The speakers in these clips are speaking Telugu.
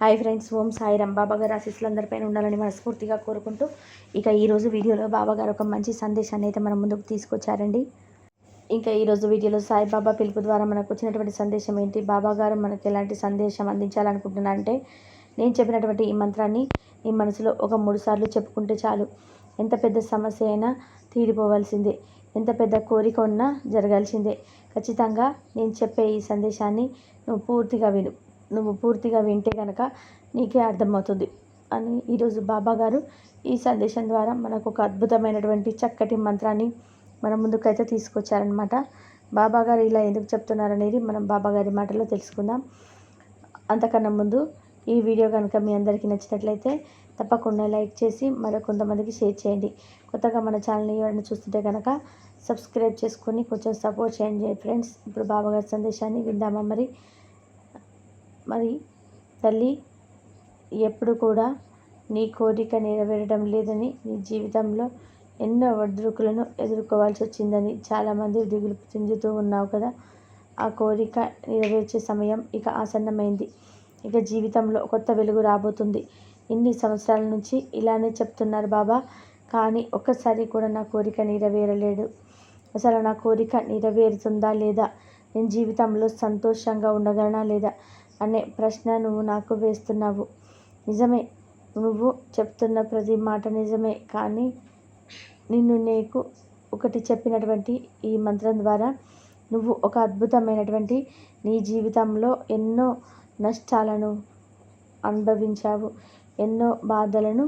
Hi friends Om Sairam. బాబా గారు ఆశీస్సులు అందరిపైన ఉండాలని మనస్ఫూర్తిగా కోరుకుంటూ ఇక ఈరోజు వీడియోలో బాబాగారు ఒక మంచి సందేశాన్ని అయితే మన ముందుకు తీసుకొచ్చారండి. ఇంకా ఈరోజు వీడియోలో సాయిబాబా పిలుపు ద్వారా మనకు వచ్చినటువంటి సందేశం ఏంటి? బాబాగారు మనకు ఎలాంటి సందేశం అందించాలనుకుంటున్నారంటే నేను చెప్పినటువంటి ఈ మంత్రాన్ని ఈ మనసులో ఒక మూడు సార్లు చెప్పుకుంటే చాలు. ఎంత పెద్ద సమస్య అయినా తీరిపోవాల్సిందే. ఎంత పెద్ద కోరిక ఉన్నా జరగాల్సిందే. ఖచ్చితంగా నేను చెప్పే ఈ సందేశాన్ని నువ్వు పూర్తిగా విను. నువ్వు పూర్తిగా వింటే కనుక నీకే అర్థమవుతుంది అని ఈరోజు బాబా గారు ఈ సందేశం ద్వారా మనకు ఒక అద్భుతమైనటువంటి చక్కటి మంత్రాన్ని మన ముందుకైతే తీసుకొచ్చారనమాట బాబా గారు ఇలా ఎందుకు చెప్తున్నారనేది మనం బాబా గారి మాటలో తెలుసుకుందాం. అంతకన్నా ముందు ఈ వీడియో కనుక మీ అందరికీ నచ్చినట్లయితే తప్పకుండా లైక్ చేసి మరో కొంతమందికి షేర్ చేయండి. కొత్తగా మన ఛానల్ని ఎవరైనా చూస్తుంటే కనుక సబ్స్క్రైబ్ చేసుకొని కొంచెం సపోర్ట్ చేయండి ఫ్రెండ్స్. ఇప్పుడు బాబాగారి సందేశాన్ని విందామా మరి? మరి తల్లి ఎప్పుడు కూడా నీ కోరిక నెరవేరడం లేదని నీ జీవితంలో ఎన్నో ఒడిదుడుకులను ఎదుర్కోవాల్సి వచ్చిందని చాలామంది దిగులు చెందుతూ ఉన్నావు కదా. ఆ కోరిక నెరవేర్చే సమయం ఇక ఆసన్నమైంది. ఇక జీవితంలో కొత్త వెలుగు రాబోతుంది. ఇన్ని సంవత్సరాల నుంచి ఇలానే చెప్తున్నారు బాబా కానీ ఒక్కసారి కూడా నా కోరిక నెరవేరలేడు. అసలు నా కోరిక నెరవేరుతుందా లేదా? నేను జీవితంలో సంతోషంగా ఉండగలనా లేదా? అనే ప్రశ్న నువ్వు నాకు వేస్తున్నావు. నిజమే. నువ్వు చెప్తున్న ప్రతి మాట నిజమే. కానీ నిన్ను నీకు ఒకటి చెప్పినటువంటి ఈ మంత్రం ద్వారా నువ్వు ఒక అద్భుతమైనటువంటి నీ జీవితంలో ఎన్నో నష్టాలను అనుభవించావు. ఎన్నో బాధలను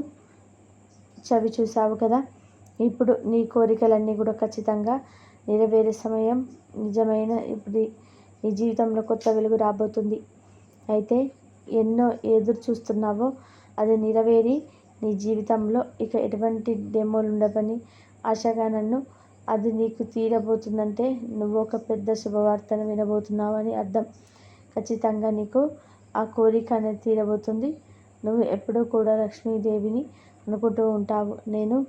చవి చూసావు కదా. ఇప్పుడు నీ కోరికలన్నీ కూడా ఖచ్చితంగా నెరవేరే సమయం నిజమైన ఇప్పుడు నీ జీవితంలో కొత్త వెలుగు రాబోతుంది. అయితే ఎన్నో ఎదురు చూస్తున్నావో అది నెరవేరి నీ జీవితంలో ఇక ఎటువంటి డెమోలు ఉండవని ఆశగా నన్ను అది నీకు తీరబోతుందంటే నువ్వు ఒక పెద్ద శుభవార్తను వినబోతున్నావు అని అర్థం. ఖచ్చితంగా నీకు ఆ కోరిక అనేది తీరబోతుంది. నువ్వు ఎప్పుడూ కూడా లక్ష్మీదేవిని అనుకుంటూ ఉంటావు. నేను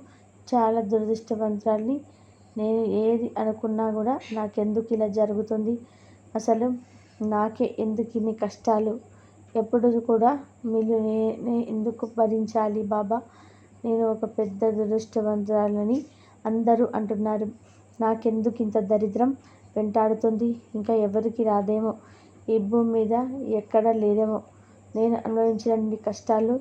చాలా దురదృష్టవంతురాల్ని. నేను ఏది అనుకున్నా కూడా నాకెందుకు ఇలా జరుగుతుంది? అసలు నాకే ఎందుకు ఇన్ని కష్టాలు? ఎప్పుడు కూడా మీరు నేనే ఎందుకు భరించాలి బాబా? నేను ఒక పెద్ద దురదృష్టవంతురాలని అందరూ అంటున్నారు. నాకెందుకు ఇంత దరిద్రం? వెంటాడుతుంది. ఇంకా ఎవరికి రాదేమో? ఈ భూమి మీద ఎక్కడ లేదేమో? నేను అనుభవించిన కష్టాలు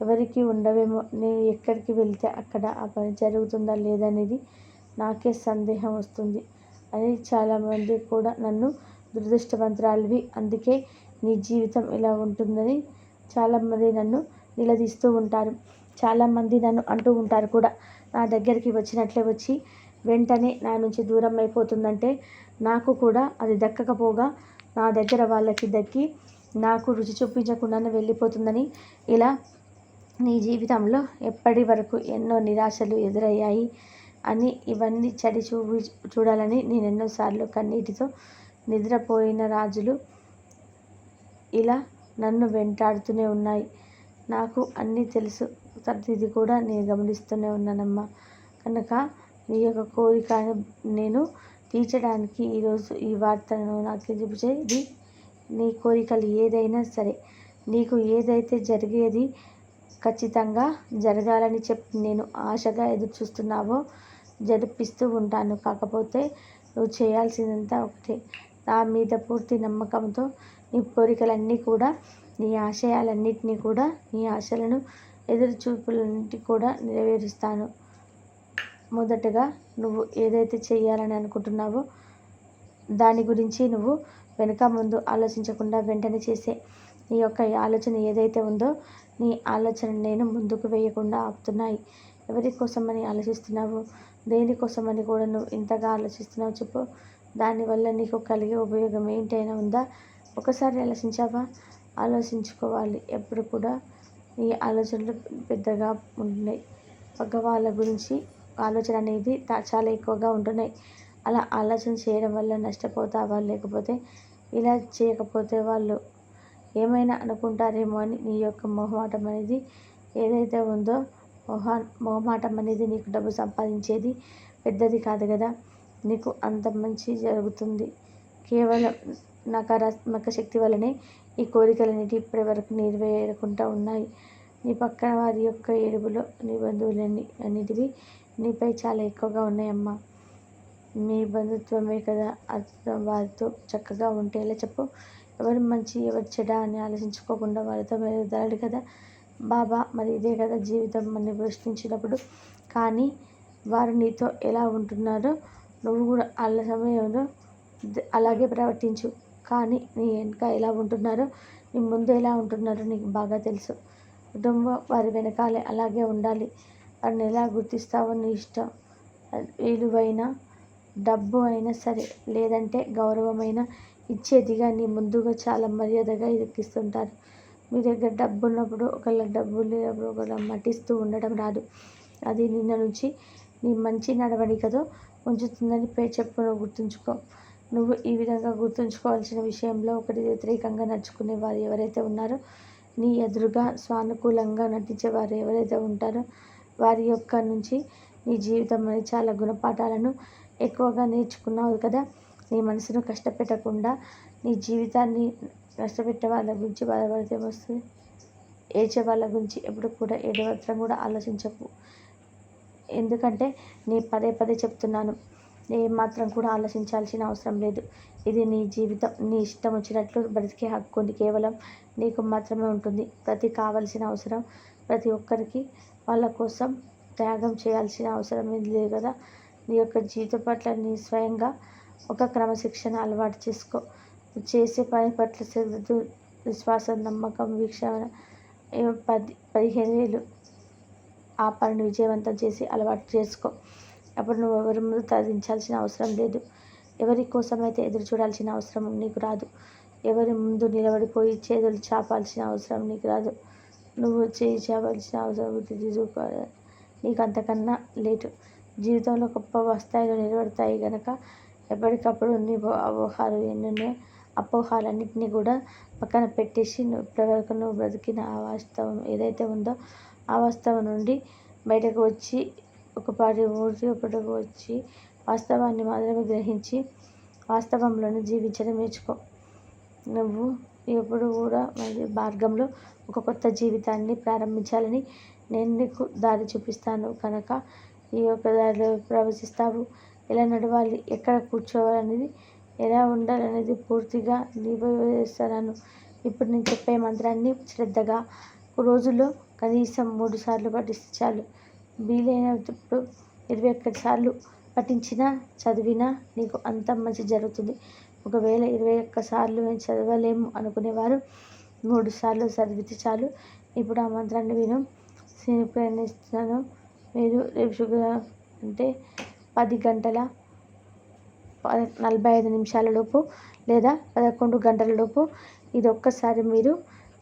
ఎవరికి ఉండవేమో? నేను ఎక్కడికి వెళ్తే అక్కడ ఆ పని జరుగుతుందా లేదనేది నాకే సందేహం వస్తుంది. అని చాలామంది కూడా నన్ను దురదృష్టవంతురాలివి. అందుకే నీ జీవితం ఇలా ఉంటుందని చాలామంది నన్ను నిలదీస్తూ ఉంటారు. చాలామంది నన్ను అంటూ ఉంటారు కూడా. నా దగ్గరికి వచ్చినట్లే వచ్చి వెంటనే నా నుంచి దూరం అయిపోతుందంటే నాకు కూడా అది దక్కకపోగా నా దగ్గర వాళ్ళకి దక్కి నాకు రుచి చూపించకుండానే వెళ్ళిపోతుందని ఇలా నీ జీవితంలో ఎప్పటి వరకు ఎన్నో నిరాశలు ఎదురయ్యాయి అని ఇవన్నీ చడి చూపి చూడాలని నేను ఎన్నోసార్లు కన్నీటితో నిద్రపోయిన రాజులు ఇలా నన్ను వెంటాడుతూనే ఉన్నాయి. నాకు అన్నీ తెలుసు. ప్రతిది కూడా నేను గమనిస్తూనే ఉన్నానమ్మా. కనుక నీ యొక్క కోరిక నేను తీర్చడానికి ఈరోజు ఈ వార్తను నాకు చూపించేది నీ కోరికలు ఏదైనా సరే. నీకు ఏదైతే జరిగేది ఖచ్చితంగా జరగాలని చెప్పి నేను ఆశగా ఎదురు చూస్తున్నావో జరిపిస్తూ ఉంటాను. కాకపోతే నువ్వు చేయాల్సిందంతా ఒకటే. నా మీద పూర్తి నమ్మకంతో నీ కోరికలన్నీ కూడా నీ ఆశయాలన్నింటినీ కూడా నీ ఆశలను ఎదురు చూపులన్నింటి కూడా నెరవేరుస్తాను. మొదటగా నువ్వు ఏదైతే చేయాలని అనుకుంటున్నావో దాని గురించి నువ్వు వెనుక ముందు ఆలోచించకుండా వెంటనే చేసే నీ యొక్క ఆలోచన ఏదైతే ఉందో నీ ఆలోచన నేను ముందుకు వేయకుండా ఆపుతున్నాయి. ఎవరి కోసమని ఆలోచిస్తున్నావు? దేనికోసమని కూడా నువ్వు ఇంతగా ఆలోచిస్తున్నావు చెప్పు. దానివల్ల నీకు కలిగే ఉపయోగం ఏంటైనా ఉందా? ఒకసారి ఆలోచించావా? ఆలోచించుకోవాలి. ఎప్పుడు కూడా నీ ఆలోచనలు పెద్దగా ఉంటున్నాయి. పక్క వాళ్ళ గురించి ఆలోచన అనేది చాలా ఎక్కువగా ఉంటున్నాయి. అలా ఆలోచన చేయడం వల్ల నష్టపోతావా? లేకపోతే ఇలా చేయకపోతే వాళ్ళు ఏమైనా అనుకుంటారేమో అని నీ యొక్క మొహమాటం అనేది ఏదైతే ఉందో మొహా మొహమాటం అనేది నీకు డబ్బు సంపాదించేది పెద్దది కాదు కదా? నీకు అంత మంచి జరుగుతుంది. కేవలం నకారాత్మక శక్తి వలనే ఈ కోరికలన్నిటి ఇప్పటి వరకు నెరవేరకుండా ఉన్నాయి. నీ పక్కన వారి యొక్క ఏడుపులో నీ బంధువులన్నీ అన్నిటివి నీపై చాలా ఎక్కువగా ఉన్నాయమ్మా. మీ బంధుత్వమే కదా అర్థం వారితో చక్కగా ఉంటే ఎలా చెప్పు? ఎవరు మంచి ఎవరు చెడ అని ఆలోచించుకోకుండా వారితో మెరుగుదలడు కదా? బాబా మరి ఇదే కదా జీవితం అని ప్రశ్నించినప్పుడు. కానీ వారు నీతో ఎలా ఉంటున్నారో నువ్వు కూడా వాళ్ళ సమయంలో అలాగే ప్రవర్తించు. కానీ నీ వెనుక ఎలా ఉంటున్నారో నీ ముందు ఎలా ఉంటున్నారో నీకు బాగా తెలుసు. కుటుంబం వారి వెనకాలే అలాగే ఉండాలి. వారిని ఎలా గుర్తిస్తావో నీ ఇష్టం. విలువైన డబ్బు అయినా సరే లేదంటే గౌరవమైన ఇచ్చేదిగా నీ ముందుగా చాలా మర్యాదగా ఎక్కిస్తుంటారు. మీ దగ్గర డబ్బు ఉన్నప్పుడు ఒకళ్ళ డబ్బు లేనప్పుడు ఒకళ్ళ మటిస్తూ ఉండడం రాదు. అది నిన్న నుంచి నీ మంచి నడవడికతో ఉంచుతుందని పే చెప్పును గుర్తుంచుకో. నువ్వు ఈ విధంగా గుర్తుంచుకోవాల్సిన విషయంలో ఒకటి వ్యతిరేకంగా నడుచుకునే వారు ఎవరైతే ఉన్నారో నీ ఎదురుగా సానుకూలంగా నటించే వారు ఎవరైతే ఉంటారో వారి యొక్క నుంచి నీ జీవితం అనేది చాలా గుణపాఠాలను ఎక్కువగా నేర్చుకున్నావు కదా. నీ మనసును కష్టపెట్టకుండా నీ జీవితాన్ని కష్టపెట్టే వాళ్ళ గురించి బాధపడితే వస్తుంది ఏడ్చే వాళ్ళ గురించి ఎప్పుడు కూడా ఏడవత్రం కూడా ఆలోచించకు. ఎందుకంటే నేను పదే పదే చెప్తున్నాను. ఏమాత్రం కూడా ఆలోచించాల్సిన అవసరం లేదు. ఇది నీ జీవితం. నీ ఇష్టం వచ్చినట్లు బ్రతికే హక్కు కేవలం నీకు మాత్రమే ఉంటుంది. ప్రతి కావలసిన అవసరం ప్రతి ఒక్కరికి వాళ్ళ కోసం త్యాగం చేయాల్సిన అవసరం ఏది లేదు కదా. నీ యొక్క జీవితం పట్ల నీ స్వయంగా ఒక క్రమశిక్షణ అలవాటు చేసుకో. చేసే పని పట్ల శ్రద్ధ విశ్వాసం నమ్మకం వీక్షణ పది పదిహేను వేలు ఆ పనిని విజయవంతం చేసి అలవాటు చేసుకో. అప్పుడు నువ్వు ఎవరి ముందు తలదించాల్సిన అవసరం లేదు. ఎవరి కోసమైతే ఎదురు చూడాల్సిన అవసరం నీకు రాదు. ఎవరి ముందు నిలబడిపోయి చేతులు చాపాల్సిన అవసరం నీకు రాదు. నువ్వు చేయి చాపాల్సిన అవసరం తీసుకోవాలి నీకు అంతకన్నా లేటు. జీవితంలో గొప్ప స్థాయిలో నిలబడతాయి కనుక ఎప్పటికప్పుడు నీ అపోహాలు ఎన్నెన్నో అపోహాలన్నింటినీ కూడా పక్కన పెట్టేసి నువ్వు ఇప్పటివరకు నువ్వు బ్రతికిన ఆ వాస్తవం ఏదైతే ఉందో వాస్తవం నుండి బయటకు వచ్చి ఒకపాటి ఊరి ఒకటికి వచ్చి వాస్తవాన్ని మాత్రమే గ్రహించి వాస్తవంలోనే జీవించడం నేర్చుకో. నువ్వు ఎప్పుడు కూడా మళ్ళీ మార్గంలో ఒక కొత్త జీవితాన్ని ప్రారంభించాలని నేను నీకు దారి చూపిస్తాను కనుక ఈ యొక్క దారిలో ప్రవేశిస్తావు. ఎలా నడవాలి ఎక్కడ కూర్చోవాలనేది ఎలా ఉండాలనేది పూర్తిగా నీవేస్తాను ఇప్పుడు నేను చెప్పే మంత్రాన్ని శ్రద్ధగా. రోజులో కనీసం మూడు సార్లు పఠిస్తే చాలు. వీలైనప్పుడు ఇరవై ఒక్కటి సార్లు పఠించినా చదివినా నీకు అంత మంచి జరుగుతుంది. ఒకవేళ ఇరవై ఒక్క సార్లు మేము చదవలేము అనుకునేవారు మూడు సార్లు చదివితే చాలు. ఇప్పుడు ఆ మంత్రాన్ని విను. ప్రయాణిస్తున్నాను మీరు రేపు శుక్రవారం అంటే పది గంటల నలభై ఐదు నిమిషాల లోపు లేదా పదకొండు గంటల లోపు ఇది ఒక్కసారి మీరు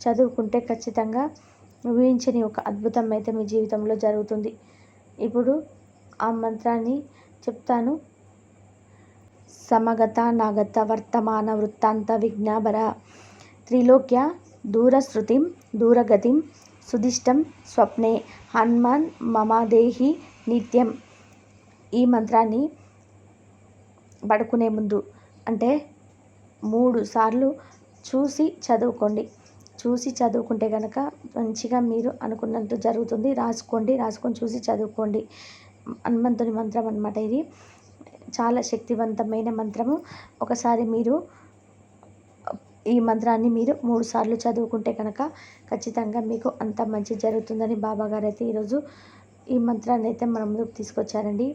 చదువుకుంటే ఖచ్చితంగా ఊహించని ఒక అద్భుతం అయితే మీ జీవితంలో జరుగుతుంది. ఇప్పుడు ఆ మంత్రాన్ని చెప్తాను. సమగత నాగత వర్తమాన వృత్తాంత విజ్ఞాబర త్రిలోక్య దూరశ్రుతిం దూరగతిం సుదిష్టం స్వప్నే హనుమాన్ మమాదేహి నిత్యం. ఈ మంత్రాన్ని పడుకునే ముందు అంటే మూడు సార్లు చూసి చదువుకోండి. చూసి చదువుకుంటే కనుక మంచిగా మీరు అనుకున్నట్టు జరుగుతుంది. రాసుకోండి రాసుకొని చూసి చదువుకోండి. హనుమంతుని మంత్రం అనమాట ఇది. చాలా శక్తివంతమైన మంత్రము. ఒకసారి మీరు ఈ మంత్రాన్ని మీరు మూడు సార్లు చదువుకుంటే కనుక ఖచ్చితంగా మీకు అంత మంచి జరుగుతుందని బాబాగారు అయితే ఈరోజు ఈ మంత్రాన్ని అయితే మన ముందుకు తీసుకొచ్చారండి.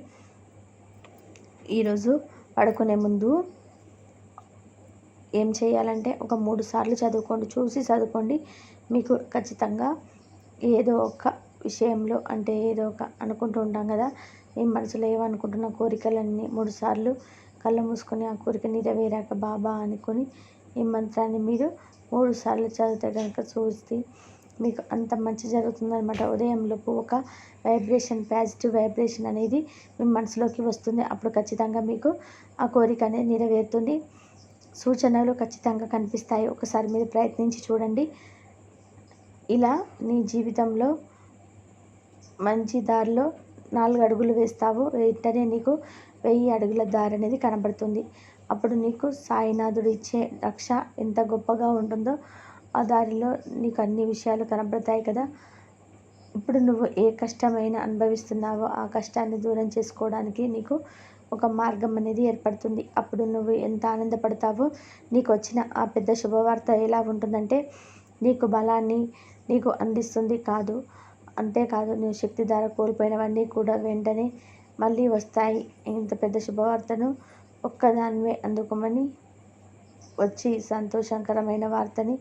ఈరోజు పడుకునే ముందు ఏం చేయాలంటే ఒక మూడు సార్లు చదువుకోండి చూసి చదువుకోండి. మీకు ఖచ్చితంగా ఏదో ఒక విషయంలో అంటే ఏదో ఒక అనుకుంటూ ఉంటాం కదా ఏం మనసులో ఏమనుకుంటున్న కోరికలన్నీ మూడు సార్లు కళ్ళు మూసుకొని ఆ కోరిక నెరవేరాక బాబా అనుకొని ఈ మంత్రాన్ని మీరు మూడు సార్లు చదివితే కనుక చూస్తే మీకు అంత మంచి జరుగుతుందనమాట ఉదయంలోపు ఒక వైబ్రేషన్ పాజిటివ్ వైబ్రేషన్ అనేది మీ మనసులోకి వస్తుంది. అప్పుడు ఖచ్చితంగా మీకు ఆ కోరిక అనేది నెరవేరుతుంది. సూచనలు ఖచ్చితంగా కనిపిస్తాయి. ఒకసారి మీరు ప్రయత్నించి చూడండి. ఇలా నీ జీవితంలో మంచి దారిలో నాలుగు అడుగులు వేస్తావు. వెంటనే నీకు వెయ్యి అడుగుల దారి అనేది కనబడుతుంది. అప్పుడు నీకు సాయినాథుడు ఇచ్చే రక్ష ఎంత గొప్పగా ఉంటుందో ఆ దారిలో నీకు అన్ని విషయాలు కనబడతాయి కదా. ఇప్పుడు నువ్వు ఏ కష్టమైనా అనుభవిస్తున్నావో ఆ కష్టాన్ని దూరం చేసుకోవడానికి నీకు ఒక మార్గం అనేది ఏర్పడుతుంది. అప్పుడు నువ్వు ఎంత ఆనందపడతావో నీకు వచ్చిన ఆ పెద్ద శుభవార్త ఎలా ఉంటుందంటే నీకు బలాన్ని నీకు అందిస్తుంది కాదు. అంతేకాదు నువ్వు శక్తి ధార కోల్పోయినవన్నీ కూడా వెంటనే మళ్ళీ వస్తాయి. ఇంత పెద్ద శుభవార్తను ఒక్కదానివే అందుకోమని వచ్చి సంతోషకరమైన వార్తని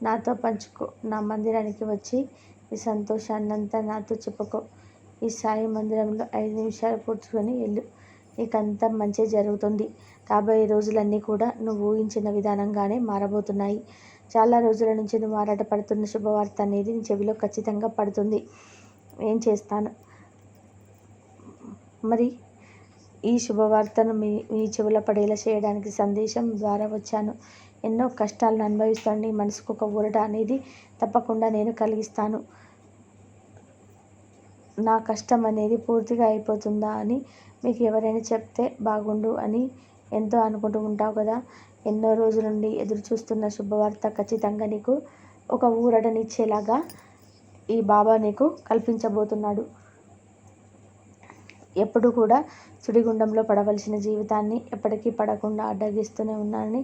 నాతో పంచుకో. నా మందిరానికి వచ్చి ఈ సంతోషాన్నంతా నాతో చెప్పుకో. ఈ సాయి మందిరంలో ఐదు నిమిషాలు కూర్చుకొని వెళ్ళు. నీకంతా మంచి జరుగుతుంది. రాబోయే రోజులన్నీ కూడా నువ్వు ఊహించిన విధానంగానే మారబోతున్నాయి. చాలా రోజుల నుంచి నువ్వు ఆరాటపడుతున్న శుభవార్త అనేది నీ చెవిలో ఖచ్చితంగా పడుతుంది. ఏం చేస్తాను? మరి ఈ శుభవార్తను మీ మీ చెవిలో పడేలా చేయడానికి సందేశం ద్వారా వచ్చాను. ఎన్నో కష్టాలను అనుభవిస్తాను. నీ మనసుకు ఒక ఊరట అనేది తప్పకుండా నేను కలిగిస్తాను. నా కష్టం అనేది పూర్తిగా అయిపోతుందా అని మీకు ఎవరైనా చెప్తే బాగుండు అని ఎంతో అనుకుంటూ ఉంటావు కదా. ఎన్నో రోజుల నుండి ఎదురు చూస్తున్న శుభవార్త ఖచ్చితంగా నీకు ఒక ఊరటనిచ్చేలాగా ఈ బాబా నీకు కల్పించబోతున్నాడు. ఎప్పుడు కూడా సుడిగుండంలో పడవలసిన జీవితాన్ని ఎప్పటికీ పడకుండా అడ్డగిస్తూనే ఉన్నానని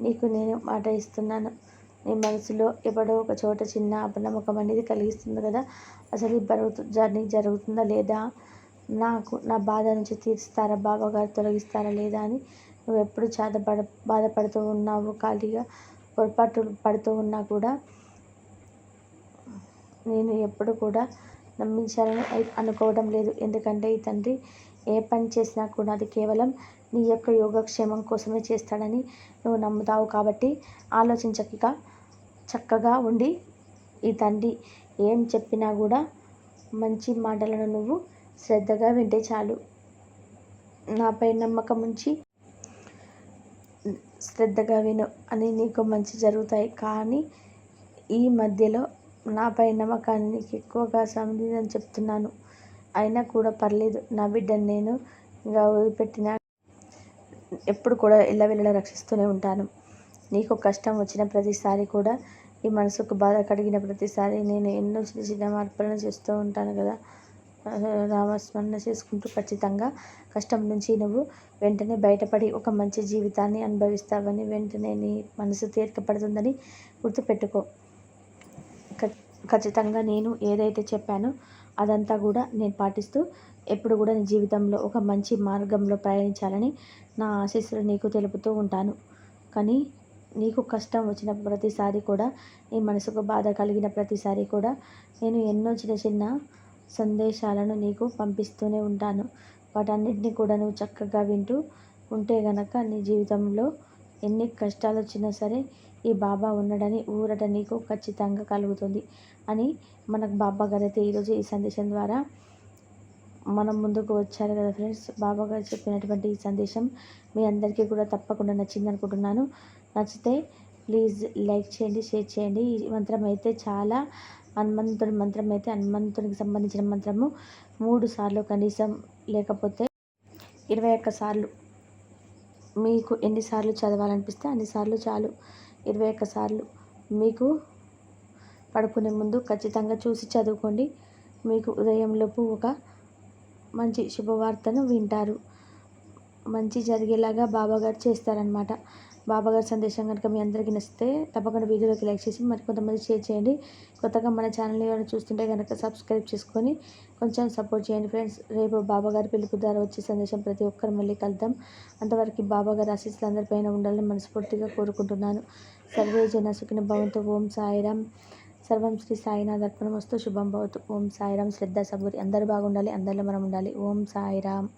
నీకు నేను మాట ఇస్తున్నాను. నీ మనసులో ఎప్పుడో ఒక చోట చిన్న అపనమ్మకం అనేది కలిగిస్తుంది కదా. అసలు ఈ బరువు జర్నీ జరుగుతుందా లేదా? నాకు నా బాధ నుంచి తీరుస్తారా? బాబాగారు తొలగిస్తారా లేదా అని నువ్వు ఎప్పుడు చేతపడ బాధపడుతూ ఉన్నావు ఖాళీగా? పొరపాటు పడుతూ ఉన్నా కూడా నేను ఎప్పుడు కూడా నమ్మించాలని అనుకోవడం లేదు. ఎందుకంటే ఈ తండ్రి ఏ పని చేసినా కూడా అది కేవలం నీ యొక్క యోగక్షేమం కోసమే చేస్తాడని నువ్వు నమ్ముతావు కాబట్టి ఆలోచించక చక్కగా ఉండి ఈ తండ్రి ఏం చెప్పినా కూడా మంచి మాటలను నువ్వు శ్రద్ధగా వింటే చాలు. నాపై నమ్మకం ఉంచి శ్రద్ధగా విను అని నీకు మంచి జరుగుతాయి. కానీ ఈ మధ్యలో నాపై నమ్మకానికి ఎక్కువగా సంధిందని చెప్తున్నాను. అయినా కూడా పర్లేదు. నా బిడ్డను నేను ఇంకా వదిలిపెట్టిన ఎప్పుడు కూడా ఇళ్ళ రక్షిస్తూనే ఉంటాను. నీకు కష్టం వచ్చిన ప్రతిసారి కూడా ఈ మనసుకు బాధ కలిగిన ప్రతిసారి నేను ఎన్నో చిన్న చిన్న మార్పులను చేస్తూ ఉంటాను కదా. నామస్మరణ చేసుకుంటూ ఖచ్చితంగా కష్టం నుంచి నువ్వు వెంటనే బయటపడి ఒక మంచి జీవితాన్ని అనుభవిస్తావని వెంటనే నీ మనసు తేలికపడుతుందని గుర్తుపెట్టుకో. ఖచ్చితంగా నేను ఏదైతే చెప్పానో అదంతా కూడా నేను పాటిస్తూ ఎప్పుడు కూడా నీ జీవితంలో ఒక మంచి మార్గంలో ప్రయాణించాలని నా ఆశీస్సులు నీకు తెలుపుతూ ఉంటాను. కానీ నీకు కష్టం వచ్చిన ప్రతిసారి కూడా నీ మనసుకు బాధ కలిగిన ప్రతిసారి కూడా నేను ఎన్నో చిన్న చిన్న సందేశాలను నీకు పంపిస్తూనే ఉంటాను. వాటన్నిటిని కూడా నువ్వు చక్కగా వింటూ ఉంటే గనక నీ జీవితంలో ఎన్ని కష్టాలు వచ్చినా సరే ఈ బాబా ఉన్నాడని ఊరట నీకు ఖచ్చితంగా కలుగుతుంది అని మనకు బాబా గారు అయితే ఈరోజు ఈ సందేశం ద్వారా మనం ముందుకు వచ్చారు కదా ఫ్రెండ్స్. బాబా గారు చెప్పినటువంటి ఈ సందేశం మీ అందరికీ కూడా తప్పకుండా నచ్చింది అనుకుంటున్నాను. నచ్చితే ప్లీజ్ లైక్ చేయండి షేర్ చేయండి. ఈ మంత్రం అయితే చాలా హనుమంతుడి మంత్రం అయితే హనుమంతునికి సంబంధించిన మంత్రము. మూడు సార్లు కనీసం లేకపోతే ఇరవై ఒక్క సార్లు. మీకు ఎన్నిసార్లు చదవాలనిపిస్తే అన్నిసార్లు చాలు. ఇరవై ఒక్క సార్లు. మీకు పడుకునే ముందు ఖచ్చితంగా చూసి చదువుకోండి. మీకు ఉదయంలోపు ఒక మంచి శుభవార్తను వింటారు. మంచి జరిగేలాగా బాబాగారు చేస్తారనమాట బాబాగారి సందేశం కనుక మీ అందరికీ నచ్చితే తప్పకుండా వీడియోలోకి లైక్ చేసి మరి కొంతమంది షేర్ చేయండి. కొత్తగా మన ఛానల్ని ఏమైనా చూస్తుంటే కనుక సబ్స్క్రైబ్ చేసుకొని కొంచెం సపోర్ట్ చేయండి ఫ్రెండ్స్. రేపు బాబాగారి పిలుపు ద్వారా వచ్చే సందేశం ప్రతి ఒక్కరు మళ్ళీ కలుద్దాం. అంతవరకు బాబాగారి ఆశీస్సులు అందరిపైన ఉండాలని మనస్ఫూర్తిగా కోరుకుంటున్నాను. సర్వే జన సుఖిన భవంతు. ఓం సాయిరామ్. సర్వం శ్రీ సాయినాథ్ అర్పణం వస్తూ శుభం భవతు. ఓం సాయిరామ్. శ్రద్ధ సబూరి అందరూ బాగుండాలి. అందరిలో మనం ఉండాలి. ఓం సాయిరామ్.